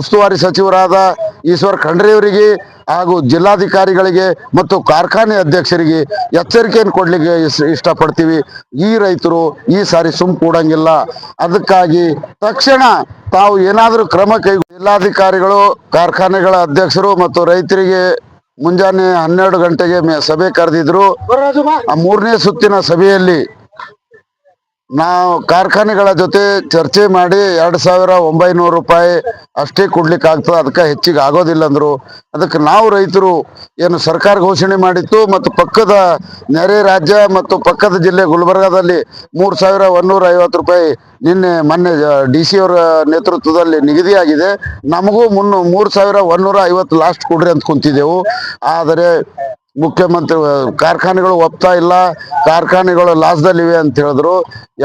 ಉಸ್ತುವಾರಿ ಸಚಿವರಾದ ಈಶ್ವರ್ ಖಂಡ್ರೆಯವರಿಗೆ ಹಾಗೂ ಜಿಲ್ಲಾಧಿಕಾರಿಗಳಿಗೆ ಮತ್ತು ಕಾರ್ಖಾನೆ ಅಧ್ಯಕ್ಷರಿಗೆ ಎಚ್ಚರಿಕೆಯನ್ನು ಕೊಡಲಿಕ್ಕೆ ಇಷ್ಟಪಡ್ತೀವಿ. ಈ ರೈತರು ಈ ಸಾರಿ ಸುಮ್ ಕೂಡಂಗಿಲ್ಲ. ಅದಕ್ಕಾಗಿ ತಕ್ಷಣ ತಾವು ಏನಾದರೂ ಕ್ರಮ ಕೈ ಜಿಲ್ಲಾಧಿಕಾರಿಗಳು, ಕಾರ್ಖಾನೆಗಳ ಅಧ್ಯಕ್ಷರು ಮತ್ತು ರೈತರಿಗೆ ಮುಂಜಾನೆ ಹನ್ನೆರಡು ಗಂಟೆಗೆ ಸಭೆ ಕರೆದಿದ್ರು. ಮೂರನೇ ಸುತ್ತಿನ ಸಭೆಯಲ್ಲಿ ನಾವು ಕಾರ್ಖಾನೆಗಳ ಜೊತೆ ಚರ್ಚೆ ಮಾಡಿ ಎರಡ್ ಸಾವಿರ ಒಂಬೈನೂರು ರೂಪಾಯಿ ಅಷ್ಟೇ ಕೊಡ್ಲಿಕ್ಕೆ ಆಗ್ತದೆ ಅದಕ್ಕೆ ಹೆಚ್ಚಿಗೆ ಆಗೋದಿಲ್ಲ ಅಂದ್ರು. ಅದಕ್ಕೆ ನಾವು ರೈತರು ಏನು ಸರ್ಕಾರ ಘೋಷಣೆ ಮಾಡಿತ್ತು ಮತ್ತು ಪಕ್ಕದ ನೆರೆ ರಾಜ್ಯ ಮತ್ತು ಪಕ್ಕದ ಜಿಲ್ಲೆ ಗುಲ್ಬರ್ಗಾದಲ್ಲಿ ಮೂರ್ ಸಾವಿರ ಒನ್ನೂರ ಐವತ್ತು ರೂಪಾಯಿ ನಿನ್ನೆ ಮೊನ್ನೆ ಡಿ ಸಿ ಅವರ ನೇತೃತ್ವದಲ್ಲಿ ನಿಗದಿಯಾಗಿದೆ. ನಮಗೂ ಮುನ್ನೂ ಮೂರು ಸಾವಿರ ಒನ್ನೂರ ಐವತ್ತು ಲಾಸ್ಟ್ ಕೊಡ್ರಿ ಅಂತ ಕುಂತಿದ್ದೆವು. ಆದರೆ ಮುಖ್ಯಮಂತ್ರಿ, ಕಾರ್ಖಾನೆಗಳು ಒಪ್ತಾ ಇಲ್ಲ, ಕಾರ್ಖಾನೆಗಳು ಲಾಸ್ದಲ್ಲಿವೆ ಅಂತ ಹೇಳಿದ್ರು.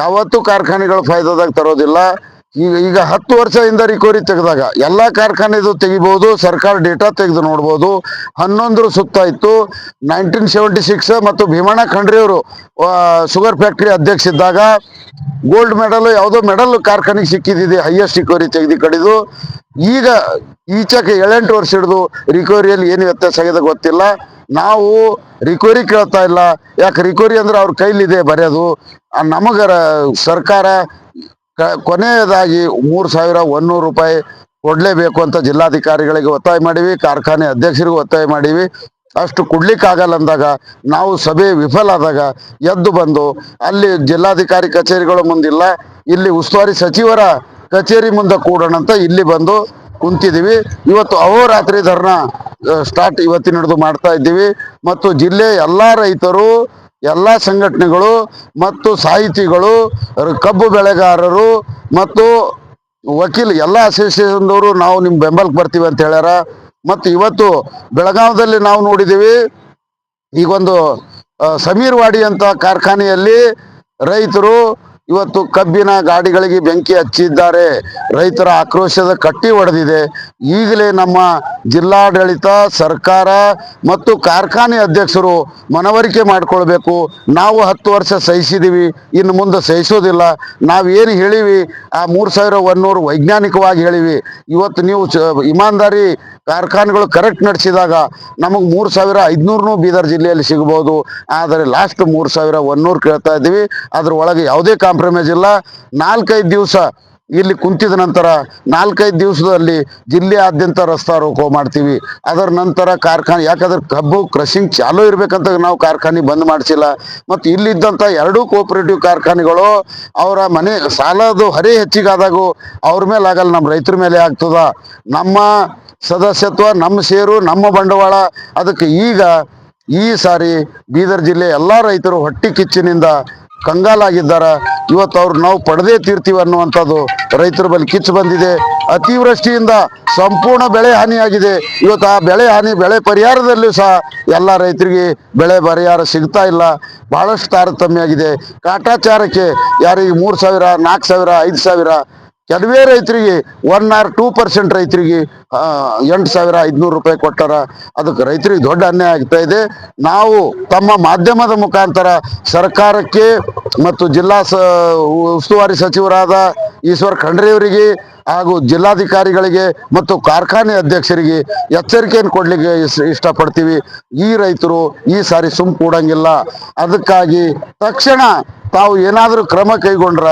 ಯಾವತ್ತೂ ಕಾರ್ಖಾನೆಗಳು ಫಾಯ್ದಾದಾಗ ತರೋದಿಲ್ಲ. ಈಗ ಈಗ ಹತ್ತು ವರ್ಷದಿಂದ ರಿಕವರಿ ತೆಗೆದಾಗ ಎಲ್ಲಾ ಕಾರ್ಖಾನೆದು ತೆಗಿಬಹುದು ಸರ್ಕಾರ ಡೇಟಾ ತೆಗೆದು ನೋಡ್ಬೋದು. ಹನ್ನೊಂದರ ಸುತ್ತ ಇತ್ತು. ನೈನ್ಟೀನ್ ಸೆವೆಂಟಿ ಸಿಕ್ಸ್ ಮತ್ತು ಭೀಮಣ್ಣ ಖಂಡ್ರಿಯವರು ಶುಗರ್ ಫ್ಯಾಕ್ಟ್ರಿ ಅಧ್ಯಕ್ಷ ಇದ್ದಾಗ ಗೋಲ್ಡ್ ಮೆಡಲ್ ಯಾವುದೋ ಮೆಡಲ್ ಕಾರ್ಖಾನೆಗೆ ಸಿಕ್ಕಿದ್ದಿದೆ ಹೈಯೆಸ್ಟ್ ರಿಕವರಿ ತೆಗೆದು ಕಡಿದು. ಈಗ ಈಚೆಗೆ ಏಳೆಂಟು ವರ್ಷ ಹಿಡಿದು ರಿಕವರಿಯಲ್ಲಿ ಏನು ವ್ಯತ್ಯಾಸ ಆಗಿದೆ ಗೊತ್ತಿಲ್ಲ. ನಾವು ರಿಕವರಿ ಕೇಳ್ತಾ ಇಲ್ಲ. ಯಾಕೆ ರಿಕವರಿ ಅಂದ್ರೆ ಅವ್ರ ಕೈಲಿದೆ ಬರೆಯೋದು. ನಮಗರ ಸರ್ಕಾರ ಕೊನೆಯದಾಗಿ ಮೂರು ಸಾವಿರ ಒಂದೂರು ರೂಪಾಯಿ ಕೊಡ್ಲೇಬೇಕು ಅಂತ ಜಿಲ್ಲಾಧಿಕಾರಿಗಳಿಗೆ ಒತ್ತಾಯ ಮಾಡೀವಿ, ಕಾರ್ಖಾನೆ ಅಧ್ಯಕ್ಷರಿಗೂ ಒತ್ತಾಯ ಮಾಡೀವಿ. ಅಷ್ಟು ಕೊಡ್ಲಿಕ್ಕಾಗಲ್ಲ ಅಂದಾಗ ನಾವು ಸಭೆ ವಿಫಲ ಆದಾಗ ಎದ್ದು ಬಂದು ಅಲ್ಲಿ ಜಿಲ್ಲಾಧಿಕಾರಿ ಕಚೇರಿಗಳ ಮುಂದಿಲ್ಲ, ಇಲ್ಲಿ ಉಸ್ತುವಾರಿ ಸಚಿವರ ಕಚೇರಿ ಮುಂದೆ ಕೂಡೋಣ ಅಂತ ಇಲ್ಲಿ ಬಂದು ಕುಂತಿದ್ದೀವಿ ಇವತ್ತು ಅಹೋರಾತ್ರಿ ಧರ್ನಾ ಸ್ಟಾರ್ಟ್ ಇವತ್ತಿನ ಹಿಡಿದು ಮಾಡ್ತಾ ಇದ್ದೀವಿ. ಮತ್ತು ಜಿಲ್ಲೆ ಎಲ್ಲ ರೈತರು, ಎಲ್ಲ ಸಂಘಟನೆಗಳು ಮತ್ತು ಸಾಹಿತಿಗಳು, ಕಬ್ಬು ಬೆಳೆಗಾರರು ಮತ್ತು ವಕೀಲ, ಎಲ್ಲ ಅಸೋಸಿಯೇಷನ್ದವರು ನಾವು ನಿಮ್ಮ ಬೆಂಬಲಕ್ಕೆ ಬರ್ತೀವಿ ಅಂತ ಹೇಳ್ಯಾರ. ಮತ್ತು ಇವತ್ತು ಬೆಳಗಾವದಲ್ಲಿ ನಾವು ನೋಡಿದ್ದೀವಿ, ಈಗೊಂದು ಸಮೀರ್ವಾಡಿ ಸಮೀರ್ ಅಂತ ಕಾರ್ಖಾನೆಯಲ್ಲಿ ರೈತರು ಇವತ್ತು ಕಬ್ಬಿನ ಗಾಡಿಗಳಿಗೆ ಬೆಂಕಿ ಹಚ್ಚಿದ್ದಾರೆ. ರೈತರ ಆಕ್ರೋಶದ ಕಟ್ಟಿ ಒಡೆದಿದೆ. ಈಗಲೇ ನಮ್ಮ ಜಿಲ್ಲಾಡಳಿತ, ಸರ್ಕಾರ ಮತ್ತು ಕಾರ್ಖಾನೆ ಅಧ್ಯಕ್ಷರು ಮನವರಿಕೆ ಮಾಡಿಕೊಳ್ಬೇಕು. ನಾವು ಹತ್ತು ವರ್ಷ ಸಹಿಸಿದೀವಿ, ಇನ್ನು ಮುಂದೆ ಸಹಿಸೋದಿಲ್ಲ. ನಾವೇನು ಹೇಳಿವಿ, ಆ ಮೂರು ಸಾವಿರ ಒನ್ನೂರು ವೈಜ್ಞಾನಿಕವಾಗಿ ಹೇಳಿವಿ. ಇವತ್ತು ನೀವು ಇಮಾನ್ದಾರಿ ಕಾರ್ಖಾನೆಗಳು ಕರೆಕ್ಟ್ ನಡೆಸಿದಾಗ ನಮಗೆ ಮೂರು ಸಾವಿರ ಐದುನೂರು ಬೀದರ್ ಜಿಲ್ಲೆಯಲ್ಲಿ ಸಿಗ್ಬೋದು. ಆದರೆ ಲಾಸ್ಟ್ ಮೂರು ಸಾವಿರ ಒನ್ನೂರು ಕೇಳ್ತಾ ಇದ್ದೀವಿ. ಅದ್ರ ಒಳಗೆ ಯಾವುದೇ ಕಾಂಪ್ರಮೈಸ್ ಇಲ್ಲ. ನಾಲ್ಕೈದು ದಿವಸ ಇಲ್ಲಿ ಕುಂತಿದ ನಂತರ ನಾಲ್ಕೈದು ದಿವಸದಲ್ಲಿ ಜಿಲ್ಲೆಯಾದ್ಯಂತ ರಸ್ತಾ ರೋಕೋ ಮಾಡ್ತೀವಿ. ಅದರ ನಂತರ ಕಾರ್ಖಾನೆ, ಯಾಕಂದ್ರೆ ಕಬ್ಬು ಕ್ರಷಿಂಗ್ ಚಾಲೂ ಇರಬೇಕಂತ ನಾವು ಕಾರ್ಖಾನೆ ಬಂದ್ ಮಾಡಿಸಿಲ್ಲ. ಮತ್ತು ಇಲ್ಲಿದ್ದಂಥ ಎರಡೂ ಕೋಪರೇಟಿವ್ ಕಾರ್ಖಾನೆಗಳು ಅವರ ಮನೆ ಸಾಲದು ಹರಿ ಹೆಚ್ಚಿಗಾದಾಗೂ ಅವ್ರ ಮೇಲೆ ಆಗಲ್ಲ ನಮ್ಮ ರೈತರ ಮೇಲೆ ಆಗ್ತದ. ನಮ್ಮ ಸದಸ್ಯತ್ವ ನಮ್ಮ ಸೇರು, ನಮ್ಮ ಬಂಡವಾಳ. ಅದಕ್ಕೆ ಈಗ ಈ ಸಾರಿ ಬೀದರ್ ಜಿಲ್ಲೆ ಎಲ್ಲಾ ರೈತರು ಹೊಟ್ಟಿ ಕಿಚ್ಚಿನಿಂದ ಕಂಗಾಲಾಗಿದ್ದಾರೆ. ಇವತ್ತು ಅವ್ರು ನಾವು ಪಡೆದೇ ತೀರ್ತೀವಿ ಅನ್ನುವಂಥದ್ದು ರೈತರ ಬಳಿ ಕಿಚ್ಚು ಬಂದಿದೆ. ಅತಿವೃಷ್ಟಿಯಿಂದ ಸಂಪೂರ್ಣ ಬೆಳೆ ಹಾನಿಯಾಗಿದೆ. ಇವತ್ತು ಆ ಬೆಳೆ ಹಾನಿ, ಬೆಳೆ ಪರಿಹಾರದಲ್ಲೂ ಸಹ ಎಲ್ಲ ರೈತರಿಗೆ ಬೆಳೆ ಪರಿಹಾರ ಸಿಗ್ತಾ ಇಲ್ಲ. ಬಹಳಷ್ಟು ತಾರತಮ್ಯ ಆಗಿದೆ. ಕಾಟಾಚಾರಕ್ಕೆ ಯಾರಿಗೆ ಮೂರು ಸಾವಿರ, ನಾಲ್ಕು ಸಾವಿರ, ಐದು ಸಾವಿರ ಕೆಲವೇ ರೈತರಿಗೆ ಒನ್ ಆರ್ ಟೂ ಪರ್ಸೆಂಟ್ ರೈತರಿಗೆ ಎಂಟು ಸಾವಿರ, ಐದುನೂರು ರೂಪಾಯಿ ಕೊಟ್ಟಾರ. ಅದಕ್ಕೆ ರೈತರಿಗೆ ದೊಡ್ಡ ಅನ್ಯಾಯ ಆಗ್ತಾ ಇದೆ. ನಾವು ತಮ್ಮ ಮಾಧ್ಯಮದ ಮುಖಾಂತರ ಸರ್ಕಾರಕ್ಕೆ ಮತ್ತು ಜಿಲ್ಲಾ ಉಸ್ತುವಾರಿ ಸಚಿವರಾದ ಈಶ್ವರ್ ಖಂಡ್ರೆಯವರಿಗೆ ಹಾಗೂ ಜಿಲ್ಲಾಧಿಕಾರಿಗಳಿಗೆ ಮತ್ತು ಕಾರ್ಖಾನೆ ಅಧ್ಯಕ್ಷರಿಗೆ ಎಚ್ಚರಿಕೆಯನ್ನು ಕೊಡಲಿಕ್ಕೆ ಇಷ್ಟಪಡ್ತೀವಿ. ಈ ರೈತರು ಈ ಸಾರಿ ಸುಮ್ ಕೂಡಂಗಿಲ್ಲ. ಅದಕ್ಕಾಗಿ ತಕ್ಷಣ ತಾವು ಏನಾದರೂ ಕ್ರಮ ಕೈಗೊಂಡ್ರ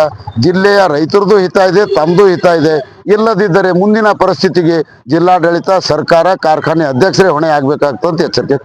ಜಿಲ್ಲೆಯ ರೈತರದ್ದು ಹಿತ ಇದೆ ತಮ್ಮದು ಹಿತ ಇದೆ. ಇಲ್ಲದಿದ್ದರೆ ಮುಂದಿನ ಪರಿಸ್ಥಿತಿಗೆ ಜಿಲ್ಲಾಡಳಿತ, ಸರ್ಕಾರ, ಕಾರ್ಖಾನೆ ಅಧ್ಯಕ್ಷರೇ ಹೊಣೆ ಆಗ್ಬೇಕಾಗ್ತದೆ ಅಂತ ಎಚ್ಚರಿಕೆ.